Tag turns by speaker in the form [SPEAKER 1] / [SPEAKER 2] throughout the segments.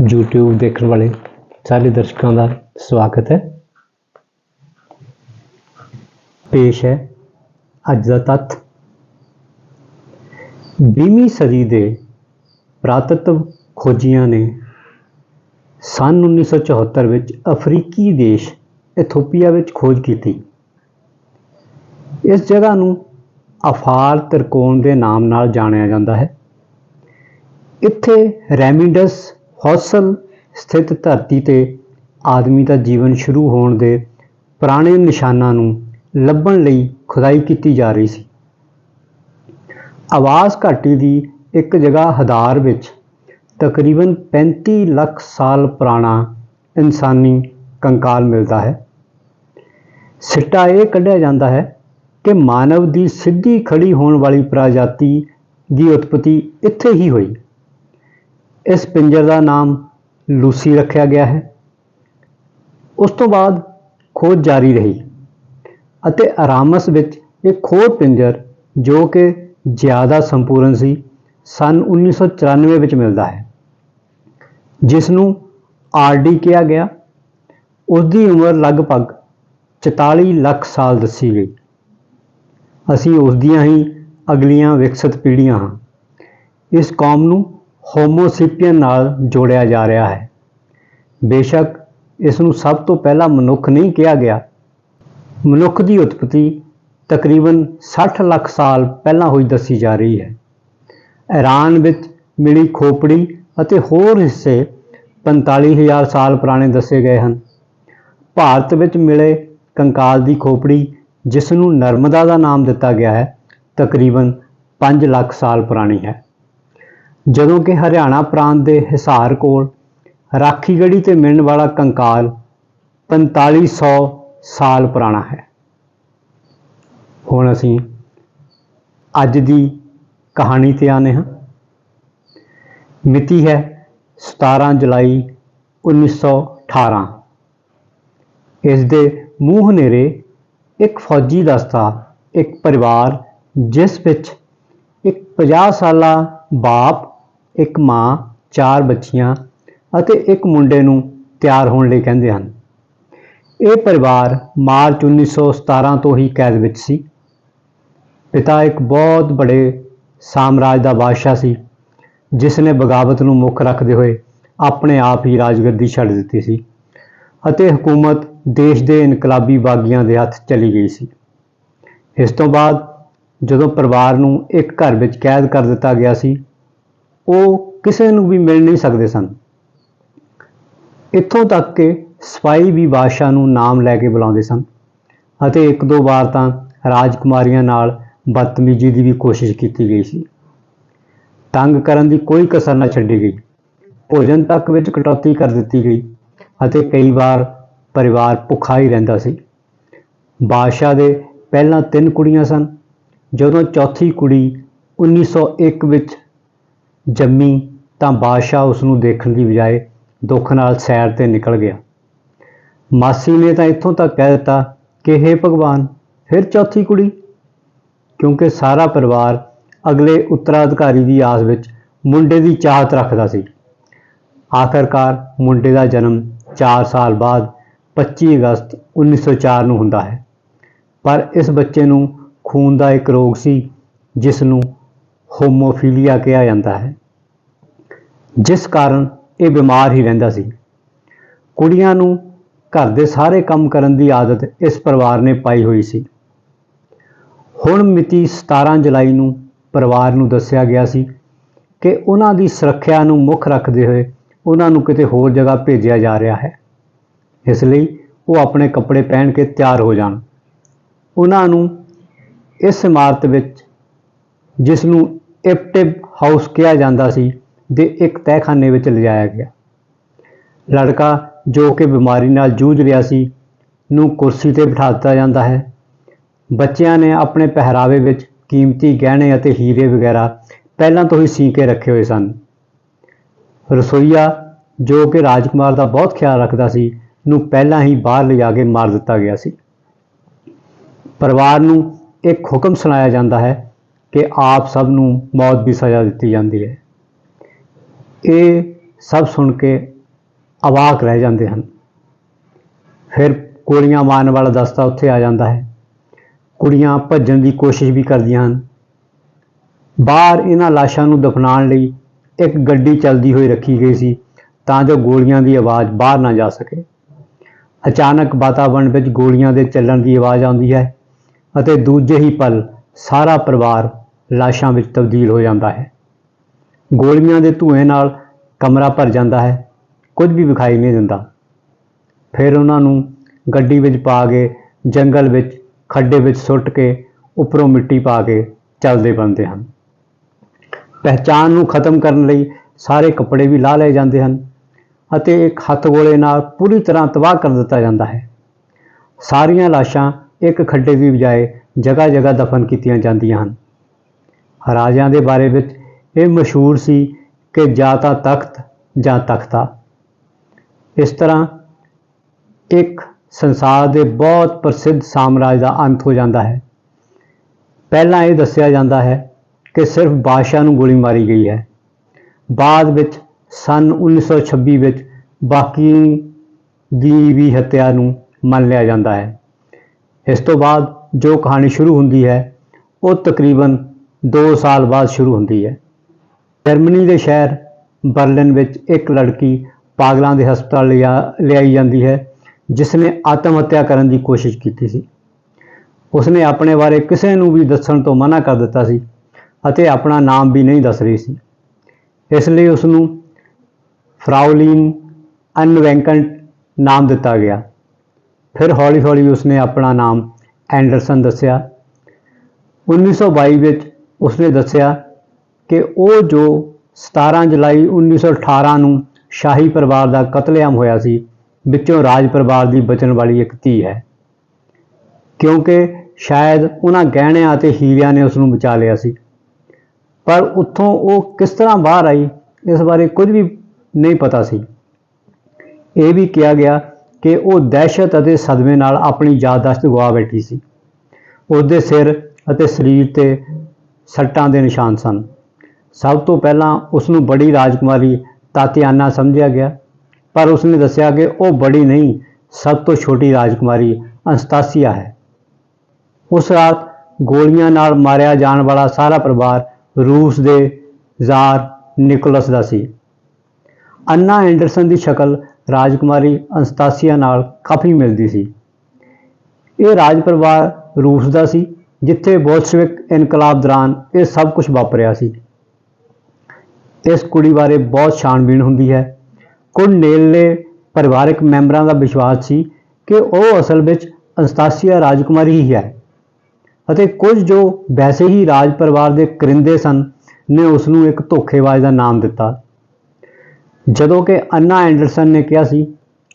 [SPEAKER 1] YouTube ਦੇਖਣ ਵਾਲੇ ਸਾਰੇ ਦਰਸ਼ਕਾਂ ਦਾ ਸਵਾਗਤ ਹੈ। ਪੇਸ਼ ਹੈ ਅੱਜ ਦਾ ਤੱਥ। 20ਵੀਂ ਸਦੀ ਦੇ ਪੁਰਾਤਤਵ ਖੋਜੀਆਂ ਨੇ ਸੰਨ 1974 ਵਿੱਚ ਅਫਰੀਕੀ ਦੇਸ਼ ਇਥੋਪੀਆ ਵਿੱਚ ਖੋਜ ਕੀਤੀ। ਇਸ ਜਗ੍ਹਾ ਨੂੰ ਅਫਾਰ ਤਿਰਕੋਣ ਦੇ ਨਾਮ ਨਾਲ ਜਾਣਿਆ ਜਾਂਦਾ ਹੈ। ਇੱਥੇ ਰੈਮਿਡਸ ਹੌਸਲ ਸਥਿਤ ਧਰਤੀ ਤੇ ਆਦਮੀ ਦਾ ਜੀਵਨ ਸ਼ੁਰੂ ਹੋਣ ਦੇ ਪੁਰਾਣੇ ਨਿਸ਼ਾਨਾਂ ਨੂੰ ਲੱਭਣ ਲਈ ਖੁਦਾਈ ਕੀਤੀ ਜਾ ਰਹੀ ਸੀ। ਆਵਾਸ ਘਾਟੀ ਦੀ ਇੱਕ ਜਗ੍ਹਾ ਹਦਾਰ ਵਿੱਚ ਤਕਰੀਬਨ 35 ਲੱਖ ਸਾਲ ਪੁਰਾਣਾ ਇਨਸਾਨੀ ਕੰਕਾਲ ਮਿਲਦਾ ਹੈ। ਸਿੱਟਾ ਇਹ ਕੱਢਿਆ ਜਾਂਦਾ ਹੈ ਕਿ ਮਾਨਵ ਦੀ ਸਿੱਧੀ ਖੜੀ ਹੋਣ ਵਾਲੀ ਪ੍ਰਜਾਤੀ ਦੀ ਉਤਪਤੀ ਇੱਥੇ ਹੀ ਹੋਈ। ਇਸ ਪਿੰਜਰ ਦਾ ਨਾਮ ਲੂਸੀ ਰੱਖਿਆ ਗਿਆ ਹੈ। ਉਸ ਤੋਂ ਬਾਅਦ ਖੋਜ ਜਾਰੀ ਰਹੀ ਅਤੇ ਆਰਾਮਸ ਵਿੱਚ ਇੱਕ ਹੋਰ ਪਿੰਜਰ ਜੋ ਕਿ ਜ਼ਿਆਦਾ ਸੰਪੂਰਨ ਸੀ, ਸਨ 1994 ਵਿੱਚ ਮਿਲਦਾ ਹੈ ਜਿਸ ਨੂੰ ਆਰਡੀ ਕਿਹਾ ਗਿਆ। ਉਸ ਦੀ ਉਮਰ ਲਗਭਗ 44 ਲੱਖ ਸਾਲ ਦੱਸੀ ਗਈ। ਅਸੀਂ ਉਸ ਦੀਆਂ ਹੀ ਅਗਲੀਆਂ ਵਿਕਸਿਤ ਪੀੜ੍ਹੀਆਂ ਹਾਂ। ਇਸ ਕੌਮ ਨੂੰ ਹੋਮੋਸੀਪੀਅਨ ਨਾਲ ਜੋੜਿਆ ਜਾ ਰਿਹਾ ਹੈ। ਬੇਸ਼ੱਕ ਇਸ ਨੂੰ ਸਭ ਤੋਂ ਪਹਿਲਾਂ ਮਨੁੱਖ ਨਹੀਂ ਕਿਹਾ ਗਿਆ। ਮਨੁੱਖ ਦੀ ਉਤਪਤੀ ਤਕਰੀਬਨ 60 ਲੱਖ ਸਾਲ ਪਹਿਲਾਂ ਹੋਈ ਦੱਸੀ ਜਾ ਰਹੀ ਹੈ। ਈਰਾਨ ਵਿੱਚ ਮਿਲੀ ਖੋਪੜੀ ਅਤੇ ਹੋਰ ਹਿੱਸੇ 45000 ਸਾਲ ਪੁਰਾਣੇ ਦੱਸੇ ਗਏ ਹਨ। ਭਾਰਤ ਵਿੱਚ ਮਿਲੇ ਕੰਕਾਲ ਦੀ ਖੋਪੜੀ, ਜਿਸ ਨੂੰ ਨਰਮਦਾ ਦਾ ਨਾਮ ਦਿੱਤਾ ਗਿਆ ਹੈ, ਤਕਰੀਬਨ 5 ਲੱਖ ਸਾਲ ਪੁਰਾਣੀ ਹੈ। ਜਦੋਂ ਕਿ ਹਰਿਆਣਾ ਪ੍ਰਾਂਤ ਦੇ ਹਿਸਾਰ ਕੋਲ ਰਾਖੀਗੜੀ ਤੇ ਮਿਲਣ ਵਾਲਾ ਕੰਕਾਲ 4500 ਸਾਲ ਪੁਰਾਣਾ ਹੈ। ਹੁਣ ਅਸੀਂ ਅੱਜ ਦੀ ਕਹਾਣੀ ਤੇ ਆਨੇ ਹਾਂ। ਮਿਤੀ ਹੈ 17 ਜੁਲਾਈ 1918 ਇਸ ਦੇ ਮੂੰਹ ਹਨੇਰੇ ਇੱਕ ਫੌਜੀ ਦਸਤਾ, ਇੱਕ ਪਰਿਵਾਰ, ਜਿਸ ਵਿੱਚ ਇੱਕ 50 ਸਾਲਾ ਬਾਪ ਇੱਕ ਮਾਂ, ਚਾਰ ਬੱਚੀਆਂ ਅਤੇ ਇੱਕ ਮੁੰਡੇ ਨੂੰ ਤਿਆਰ ਹੋਣ ਲਈ ਕਹਿੰਦੇ ਹਨ। ਇਹ ਪਰਿਵਾਰ ਮਾਰਚ 1917 ਤੋਂ ਹੀ ਕੈਦ ਵਿੱਚ ਸੀ। ਪਿਤਾ ਇੱਕ ਬਹੁਤ ਬੜੇ ਸਾਮਰਾਜ ਦਾ ਬਾਦਸ਼ਾਹ ਸੀ, ਜਿਸ ਨੇ ਬਗਾਵਤ ਨੂੰ ਮੁੱਖ ਰੱਖਦੇ ਹੋਏ ਆਪਣੇ ਆਪ ਹੀ ਰਾਜਗੱਦੀ ਛੱਡ ਦਿੱਤੀ ਸੀ ਅਤੇ ਹਕੂਮਤ ਦੇਸ਼ ਦੇ ਇਨਕਲਾਬੀ ਬਾਗੀਆਂ ਦੇ ਹੱਥ ਚਲੀ ਗਈ ਸੀ। ਇਸ ਤੋਂ ਬਾਅਦ ਜਦੋਂ ਪਰਿਵਾਰ ਨੂੰ ਇੱਕ ਘਰ ਵਿੱਚ ਕੈਦ ਕਰ ਦਿੱਤਾ ਗਿਆ ਸੀ ਉਹ ਕਿਸੇ ਨੂੰ ਵੀ ਮਿਲ ਨਹੀਂ ਸਕਦੇ ਸਨ। ਇੱਥੋਂ ਤੱਕ ਕਿ ਸਪਾਈ ਵੀ ਬਾਦਸ਼ਾਹ ਨੂੰ ਨਾਮ ਲੈ ਕੇ ਬੁਲਾਉਂਦੇ ਸਨ ਅਤੇ ਇੱਕ ਦੋ ਵਾਰ ਤਾਂ ਰਾਜਕੁਮਾਰੀਆਂ ਨਾਲ ਬਦਤਮੀਜ਼ੀ ਦੀ ਵੀ ਕੋਸ਼ਿਸ਼ ਕੀਤੀ ਗਈ ਸੀ। ਤੰਗ ਕਰਨ ਦੀ ਕੋਈ ਕਸਰ ਨਾ ਛੱਡੀ ਗਈ। ਭੋਜਨ ਤੱਕ ਵਿੱਚ ਕਟੌਤੀ ਕਰ ਦਿੱਤੀ ਗਈ ਅਤੇ ਕਈ ਵਾਰ ਪਰਿਵਾਰ ਭੁੱਖਾ ਹੀ ਰਹਿੰਦਾ ਸੀ। ਬਾਦਸ਼ਾਹ ਦੇ ਪਹਿਲਾਂ ਤਿੰਨ ਕੁੜੀਆਂ ਸਨ। ਜਦੋਂ ਚੌਥੀ ਕੁੜੀ 1901 ਵਿੱਚ ਜੰਮੀ ਤਾਂ ਬਾਦਸ਼ਾਹ ਉਸ ਨੂੰ ਦੇਖਣ ਦੀ ਬਜਾਏ ਦੁੱਖ ਨਾਲ ਸੈਰ ਤੇ ਨਿਕਲ ਗਿਆ। ਮਾਸੀ ਨੇ ਤਾਂ ਇੱਥੋਂ ਤੱਕ ਕਹਿ ਦਿੱਤਾ ਕਿ हे ਭਗਵਾਨ, ਫਿਰ ਚੌਥੀ ਕੁੜੀ? ਕਿਉਂਕਿ ਸਾਰਾ ਪਰਿਵਾਰ ਅਗਲੇ ਉੱਤਰਾਧਿਕਾਰੀ ਦੀ ਆਸ ਵਿੱਚ ਮੁੰਡੇ ਦੀ ਚਾਹਤ ਰੱਖਦਾ ਸੀ। ਆਖਰਕਾਰ ਮੁੰਡੇ ਦਾ ਜਨਮ 4 ਸਾਲ ਬਾਅਦ 25 ਅਗਸਤ 1904 ਨੂੰ ਹੁੰਦਾ ਹੈ। ਪਰ ਇਸ ਬੱਚੇ ਨੂੰ ਖੂਨ ਦਾ ਇੱਕ ਰੋਗ ਸੀ, ਜਿਸ ਨੂੰ ਹੋਮੋਫੀਲੀਆ ਕਿਹਾ ਜਾਂਦਾ ਹੈ, ਜਿਸ ਕਾਰਨ ਇਹ ਬਿਮਾਰ ਹੀ ਰਹਿੰਦਾ ਸੀ। ਕੁੜੀਆਂ ਨੂੰ ਘਰ ਦੇ ਸਾਰੇ ਕੰਮ ਕਰਨ ਦੀ ਆਦਤ ਇਸ ਪਰਿਵਾਰ ਨੇ ਪਾਈ ਹੋਈ ਸੀ। ਹੁਣ ਮਿਤੀ 17 ਜੁਲਾਈ ਨੂੰ ਪਰਿਵਾਰ ਨੂੰ ਦੱਸਿਆ ਗਿਆ ਸੀ ਕਿ ਉਹਨਾਂ ਦੀ ਸੁਰੱਖਿਆ ਨੂੰ ਮੁੱਖ ਰੱਖਦੇ ਹੋਏ ਉਹਨਾਂ ਨੂੰ ਕਿਤੇ ਹੋਰ ਜਗ੍ਹਾ ਭੇਜਿਆ ਜਾ ਰਿਹਾ ਹੈ। ਇਸ ਲਈ ਉਹ ਆਪਣੇ ਕੱਪੜੇ ਪਹਿਨ ਕੇ ਤਿਆਰ ਹੋ ਜਾਣ। ਉਹਨਾਂ ਨੂੰ ਇਸ ਇਮਾਰਤ ਵਿੱਚ, ਜਿਸ ਨੂੰ ਇਫਟਿਵ ਹਾਊਸ ਕਿਹਾ ਜਾਂਦਾ ਸੀ, ਦੇ ਇੱਕ ਤਹਿਖਾਨੇ ਵਿੱਚ ਲਿਜਾਇਆ ਗਿਆ। ਲੜਕਾ ਜੋ ਕਿ ਬਿਮਾਰੀ ਨਾਲ ਜੂਝ ਰਿਹਾ ਸੀ, ਨੂੰ ਕੁਰਸੀ ਤੇ ਬਿਠਾ ਦਿੱਤਾ ਜਾਂਦਾ ਹੈ। ਬੱਚਿਆਂ ਨੇ ਆਪਣੇ ਪਹਿਰਾਵੇ ਵਿੱਚ ਕੀਮਤੀ ਗਹਿਣੇ ਅਤੇ ਹੀਰੇ ਵਗੈਰਾ ਪਹਿਲਾਂ ਤੋਂ ਹੀ ਸੀ ਕੇ ਰੱਖੇ ਹੋਏ ਸਨ। ਰਸੋਈਆ, ਜੋ ਕਿ ਰਾਜਕੁਮਾਰ ਦਾ ਬਹੁਤ ਖਿਆਲ ਰੱਖਦਾ ਸੀ, ਨੂੰ ਪਹਿਲਾਂ ਹੀ ਬਾਹਰ ਲਿਜਾ ਕੇ ਮਾਰ ਦਿੱਤਾ ਗਿਆ ਸੀ। ਪਰਿਵਾਰ ਨੂੰ ਇੱਕ ਹੁਕਮ ਸੁਣਾਇਆ ਜਾਂਦਾ ਹੈ ਕਿ ਆਪ ਸਭ ਨੂੰ ਮੌਤ ਦੀ ਸਜ਼ਾ ਦਿੱਤੀ ਜਾਂਦੀ ਹੈ। ਇਹ ਸਭ ਸੁਣ ਕੇ ਅਵਾਕ ਰਹਿ ਜਾਂਦੇ ਹਨ। ਫਿਰ ਗੋਲੀਆਂ ਮਾਰਨ ਵਾਲਾ ਦਸਤਾ ਉੱਥੇ ਆ ਜਾਂਦਾ ਹੈ। ਕੁੜੀਆਂ ਭੱਜਣ ਦੀ ਕੋਸ਼ਿਸ਼ ਵੀ ਕਰਦੀਆਂ ਹਨ। ਬਾਹਰ ਇਹਨਾਂ ਲਾਸ਼ਾਂ ਨੂੰ ਦਫਨਾਉਣ ਲਈ ਇੱਕ ਗੱਡੀ ਚੱਲਦੀ ਹੋਈ ਰੱਖੀ ਗਈ ਸੀ ਤਾਂ ਜੋ ਗੋਲੀਆਂ ਦੀ ਆਵਾਜ਼ ਬਾਹਰ ਨਾ ਜਾ ਸਕੇ। ਅਚਾਨਕ ਵਾਤਾਵਰਣ ਵਿੱਚ ਗੋਲੀਆਂ ਦੇ ਚੱਲਣ ਦੀ ਆਵਾਜ਼ ਆਉਂਦੀ ਹੈ ਅਤੇ ਦੂਜੇ ਹੀ ਪਲ ਸਾਰਾ ਪਰਿਵਾਰ ਲਾਸ਼ਾਂ ਵਿੱਚ ਤਬਦੀਲ ਹੋ ਜਾਂਦਾ ਹੈ। ਗੋਲੀਆਂ ਦੇ ਧੂਏ ਨਾਲ ਕਮਰਾ ਭਰ ਜਾਂਦਾ ਹੈ। ਕੁਝ ਵੀ ਵਿਖਾਈ ਨਹੀਂ ਦਿੰਦਾ। ਫਿਰ ਉਹਨਾਂ ਨੂੰ ਗੱਡੀ ਵਿੱਚ ਪਾ ਕੇ, ਜੰਗਲ ਵਿੱਚ, ਖੱਡੇ ਵਿੱਚ ਸੁੱਟ ਕੇ, ਉੱਪਰੋਂ ਮਿੱਟੀ ਪਾ ਕੇ ਚੱਲਦੇ ਬਣਦੇ ਹਨ। ਪਹਿਚਾਣ ਨੂੰ ਖਤਮ ਕਰਨ ਲਈ ਸਾਰੇ ਕੱਪੜੇ ਵੀ ਲਾਹ ਲਏ ਜਾਂਦੇ ਹਨ ਅਤੇ ਇੱਕ ਹੱਥ ਗੋਲੇ ਨਾਲ ਪੂਰੀ ਤਰ੍ਹਾਂ ਤਬਾਹ ਕਰ ਦਿੱਤਾ ਜਾਂਦਾ ਹੈ। ਸਾਰੀਆਂ ਲਾਸ਼ਾਂ ਇੱਕ ਖੱਡੇ ਦੀ ਬਜਾਏ ਜਗ੍ਹਾ ਜਗ੍ਹਾ ਦਫਨ ਕੀਤੀਆਂ ਜਾਂਦੀਆਂ ਹਨ। ਰਾਜਿਆਂ ਦੇ ਬਾਰੇ ਵਿੱਚ ਇਹ ਮਸ਼ਹੂਰ ਸੀ ਕਿ ਜਾਂ ਤਾਂ ਤਖਤ ਜਾਂ ਤਖਤਾ। ਇਸ ਤਰ੍ਹਾਂ ਇੱਕ ਸੰਸਾਰ ਦੇ ਬਹੁਤ ਪ੍ਰਸਿੱਧ ਸਾਮਰਾਜ ਦਾ ਅੰਤ ਹੋ ਜਾਂਦਾ ਹੈ। ਪਹਿਲਾਂ ਇਹ ਦੱਸਿਆ ਜਾਂਦਾ ਹੈ ਕਿ ਸਿਰਫ ਬਾਦਸ਼ਾਹ ਨੂੰ ਗੋਲੀ ਮਾਰੀ ਗਈ ਹੈ। ਬਾਅਦ ਵਿੱਚ ਸਨ 1926 ਵਿੱਚ ਬਾਕੀ ਦੀ ਵੀ ਹੱਤਿਆ ਨੂੰ ਮੰਨ ਲਿਆ ਜਾਂਦਾ ਹੈ। ਇਸ ਤੋਂ ਬਾਅਦ ਜੋ ਕਹਾਣੀ ਸ਼ੁਰੂ ਹੁੰਦੀ ਹੈ, ਉਹ ਤਕਰੀਬਨ 2 ਸਾਲ ਬਾਅਦ ਸ਼ੁਰੂ ਹੁੰਦੀ ਹੈ। ਜਰਮਨੀ ਦੇ ਸ਼ਹਿਰ ਬਰਲਿਨ ਵਿੱਚ ਇੱਕ ਲੜਕੀ ਪਾਗਲਾਂ ਦੇ ਹਸਪਤਾਲ ਲਿਆ, ਲਿਆਈ ਜਾਂਦੀ ਹੈ ਜਿਸ ਨੇ ਆਤਮ ਹੱਤਿਆ ਕਰਨ ਦੀ ਕੋਸ਼ਿਸ਼ ਕੀਤੀ ਸੀ। ਉਸਨੇ ਆਪਣੇ ਬਾਰੇ ਕਿਸੇ ਨੂੰ ਵੀ ਦੱਸਣ ਤੋਂ ਮਨਾ ਕਰ ਦਿੱਤਾ ਸੀ ਅਤੇ ਆਪਣਾ ਨਾਮ ਵੀ ਨਹੀਂ ਦੱਸ ਰਹੀ ਸੀ। ਇਸ ਲਈ ਉਸ ਨੂੰ ਫਰਾਉਲੀਨ ਅਨਵੈਂਕਟ ਨਾਮ ਦਿੱਤਾ ਗਿਆ। ਫਿਰ ਹੌਲੀ-ਹੌਲੀ ਉਸਨੇ ਆਪਣਾ ਨਾਮ ਐਂਡਰਸਨ ਦੱਸਿਆ। 1922 ਵਿੱਚ ਉਸਨੇ ਦੱਸਿਆ ਕਿ ਉਹ ਜੋ 17 ਜੁਲਾਈ 1918 ਨੂੰ ਸ਼ਾਹੀ ਪਰਿਵਾਰ ਦਾ ਕਤਲੇਆਮ ਹੋਇਆ ਸੀ, ਵਿੱਚੋਂ ਰਾਜ ਪਰਿਵਾਰ ਦੀ ਬਚਣ ਵਾਲੀ ਇੱਕ ਧੀ ਹੈ। ਕਿਉਂਕਿ ਸ਼ਾਇਦ ਉਹਨਾਂ ਗਹਿਣਿਆਂ ਅਤੇ ਹੀਰਿਆਂ ਨੇ ਉਸ ਨੂੰ ਬਚਾ ਲਿਆ ਸੀ। ਪਰ ਉੱਥੋਂ ਉਹ ਕਿਸ ਤਰ੍ਹਾਂ ਬਾਹਰ ਆਈ, ਇਸ ਬਾਰੇ ਕੁਝ ਵੀ ਨਹੀਂ ਪਤਾ ਸੀ। ਇਹ ਵੀ ਕਿਹਾ ਗਿਆ ਕਿ ਉਹ ਦਹਿਸ਼ਤ ਅਤੇ ਸਦਮੇ ਨਾਲ ਆਪਣੀ ਯਾਦਦਾਸ਼ਤ ਗਵਾ ਬੈਠੀ ਸੀ। ਉਸ ਦੇ ਸਿਰ ਅਤੇ ਸਰੀਰ ਤੇ ਸੱਟਾਂ ਦੇ ਨਿਸ਼ਾਨ ਸਨ। ਸਭ ਤੋਂ ਪਹਿਲਾਂ ਉਸ ਨੂੰ ਬੜੀ ਰਾਜਕੁਮਾਰੀ ਤਾਤਿਆਨਾ ਸਮਝਿਆ ਗਿਆ, ਪਰ ਉਸਨੇ ਦੱਸਿਆ ਕਿ ਉਹ ਬੜੀ ਨਹੀਂ, ਸਭ ਤੋਂ ਛੋਟੀ ਰਾਜਕੁਮਾਰੀ ਅੰਸਤਾਸੀਆ ਹੈ। ਉਸ ਰਾਤ ਗੋਲੀਆਂ ਨਾਲ ਮਾਰਿਆ ਜਾਣ ਵਾਲਾ ਸਾਰਾ ਪਰਿਵਾਰ ਰੂਸ ਦੇ ਜ਼ਾਰ ਨਿਕੋਲਸ ਦਾ ਸੀ। ਅੰਨਾ ਐਂਡਰਸਨ ਦੀ ਸ਼ਕਲ ਰਾਜਕੁਮਾਰੀ ਅੰਸਤਾਸੀਆ ਨਾਲ ਕਾਫੀ ਮਿਲਦੀ ਸੀ। ਇਹ ਰਾਜ ਪਰਿਵਾਰ ਰੂਸ ਦਾ ਸੀ ਜਿੱਥੇ ਬੋਲਸ਼ਵਿਕ ਇਨਕਲਾਬ ਦੌਰਾਨ ਇਹ ਸਭ ਕੁਝ ਵਾਪਰਿਆ ਸੀ। ਇਸ ਕੁੜੀ ਬਾਰੇ ਬਹੁਤ ਛਾਣਬੀਣ ਹੁੰਦੀ ਹੈ। ਕੁਝ ਨੇੜਲੇ ਪਰਿਵਾਰਕ ਮੈਂਬਰਾਂ ਦਾ ਵਿਸ਼ਵਾਸ ਸੀ ਕਿ ਉਹ ਅਸਲ ਵਿੱਚ ਅਨਸਤਾਸੀਆ ਰਾਜਕੁਮਾਰੀ ਹੀ ਹੈ ਅਤੇ ਕੁਝ ਜੋ ਵੈਸੇ ਹੀ ਰਾਜ ਪਰਿਵਾਰ ਦੇ ਕਰਿੰਦੇ ਸਨ, ਨੇ ਉਸ ਨੂੰ ਇੱਕ ਧੋਖੇਬਾਜ਼ ਦਾ ਨਾਮ ਦਿੱਤਾ। ਜਦੋਂ ਕਿ ਅੰਨਾ ਐਂਡਰਸਨ ਨੇ ਕਿਹਾ ਸੀ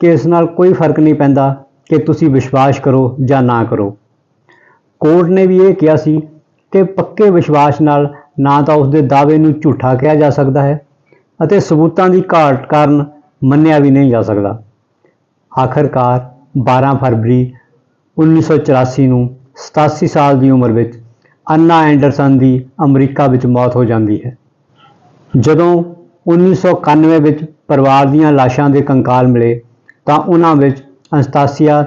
[SPEAKER 1] ਕਿ ਇਸ ਨਾਲ ਕੋਈ ਫ਼ਰਕ ਨਹੀਂ ਪੈਂਦਾ ਕਿ ਤੁਸੀਂ ਵਿਸ਼ਵਾਸ ਕਰੋ ਜਾਂ ਨਾ ਕਰੋ। ਕੋਰਟ ਨੇ ਵੀ ਇਹ ਕਿਹਾ ਸੀ ਕਿ ਪੱਕੇ ਵਿਸ਼ਵਾਸ ਨਾਲ ਨਾ ਤਾਂ ਉਸ ਦੇ ਦਾਅਵੇ ਨੂੰ ਝੂਠਾ ਕਿਹਾ ਜਾ ਸਕਦਾ ਹੈ ਅਤੇ ਸਬੂਤਾਂ ਦੀ ਘਾਟ ਕਾਰਨ ਮੰਨਿਆ ਵੀ ਨਹੀਂ ਜਾ ਸਕਦਾ। ਆਖਰਕਾਰ 12 ਫਰਵਰੀ 1984 ਨੂੰ 87 ਸਾਲ ਦੀ ਉਮਰ ਵਿੱਚ ਅੰਨਾ ਐਂਡਰਸਨ ਦੀ ਅਮਰੀਕਾ ਵਿੱਚ ਮੌਤ ਹੋ ਜਾਂਦੀ ਹੈ। ਜਦੋਂ 1991 ਵਿੱਚ ਪਰਿਵਾਰ ਦੀਆਂ ਲਾਸ਼ਾਂ ਦੇ ਕੰਕਾਲ ਮਿਲੇ ਤਾਂ ਉਹਨਾਂ ਵਿੱਚ ਅਨਸਤਾਸੀਆ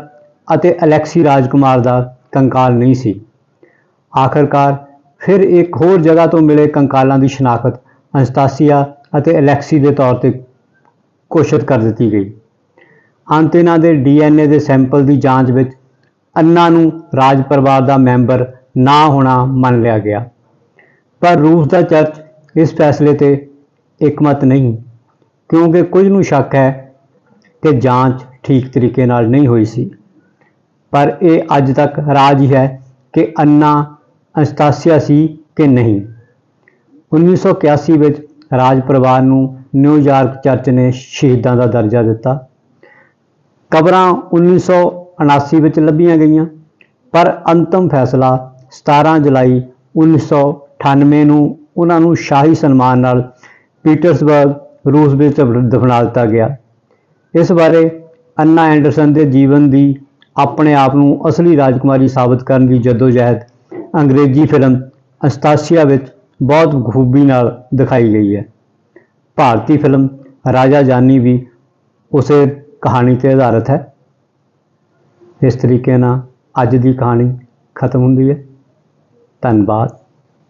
[SPEAKER 1] ਅਤੇ ਅਲੈਕਸੀ ਰਾਜਕੁਮਾਰ ਦਾ ਕੰਕਾਲ ਨਹੀਂ ਸੀ। ਆਖਰਕਾਰ ਫਿਰ ਇੱਕ ਹੋਰ ਜਗ੍ਹਾ ਤੋਂ ਮਿਲੇ ਕੰਕਾਲਾਂ ਦੀ ਸ਼ਨਾਖਤ ਅਨਸਤਾਸੀਆ ਅਤੇ ਅਲੈਕਸੀ ਦੇ ਤੌਰ ਤੇ ਘੋਸ਼ਿਤ ਕਰ ਦਿੱਤੀ ਗਈ। ਅੰਤ ਇਹਨਾਂ ਦੇ ਡੀਐਨਏ ਦੇ ਸੈਂਪਲ ਦੀ ਜਾਂਚ ਵਿੱਚ ਅੰਨਾ ਨੂੰ ਰਾਜ ਪਰਿਵਾਰ ਦਾ ਮੈਂਬਰ ਨਾ ਹੋਣਾ ਮੰਨ ਲਿਆ ਗਿਆ। ਪਰ ਰੂਸ ਦਾ ਚਰਚ ਇਸ ਫੈਸਲੇ ਤੇ ਇਕਮਤ ਨਹੀਂ, ਕਿਉਂਕਿ ਕੁਝ ਨੂੰ ਸ਼ੱਕ ਹੈ ਕਿ ਜਾਂਚ ਠੀਕ ਤਰੀਕੇ ਨਾਲ ਨਹੀਂ ਹੋਈ ਸੀ। ਪਰ ਇਹ ਅੱਜ ਤੱਕ ਰਾਜ ਹੀ ਹੈ ਕਿ ਅੰਨਾ ਅਸਤਾਸੀਆ ਸੀ ਕਿ ਨਹੀਂ। 1981 ਵਿੱਚ ਰਾਜ ਪਰਿਵਾਰ ਨੂੰ ਨਿਊਯਾਰਕ ਚਰਚ ਨੇ ਸ਼ਹੀਦਾਂ ਦਾ ਦਰਜਾ ਦਿੱਤਾ। ਕਬਰਾਂ 1979 ਵਿੱਚ ਲੱਭੀਆਂ ਗਈਆਂ, ਪਰ ਅੰਤਮ ਫੈਸਲਾ 17 ਜੁਲਾਈ 1998 ਨੂੰ ਉਹਨਾਂ ਨੂੰ ਸ਼ਾਹੀ ਸਨਮਾਨ ਨਾਲ ਪੀਟਰਸਬਰਗ ਰੂਸ ਵਿੱਚ ਦਫਨਾ ਦਿੱਤਾ ਗਿਆ। ਇਸ ਬਾਰੇ ਅੰਨਾ ਐਂਡਰਸਨ ਦੇ ਜੀਵਨ ਦੀ ਆਪਣੇ ਆਪ ਨੂੰ ਅਸਲੀ ਰਾਜਕੁਮਾਰੀ ਸਾਬਤ ਕਰਨ ਦੀ ਜਦੋਜਹਿਦ ਅੰਗਰੇਜ਼ੀ ਫਿਲਮ ਅਸਤਾਸੀਆ ਵਿੱਚ ਬਹੁਤ ਖੂਬੀ ਨਾਲ ਦਿਖਾਈ ਗਈ ਹੈ। ਭਾਰਤੀ ਫਿਲਮ ਰਾਜਾ ਜਾਨੀ ਵੀ ਉਸੇ ਕਹਾਣੀ ਤੇ ਆਧਾਰਿਤ ਹੈ। ਇਸ ਤਰੀਕੇ ਨਾਲ ਅੱਜ ਦੀ ਕਹਾਣੀ ਖਤਮ ਹੁੰਦੀ ਹੈ। ਧੰਨਵਾਦ।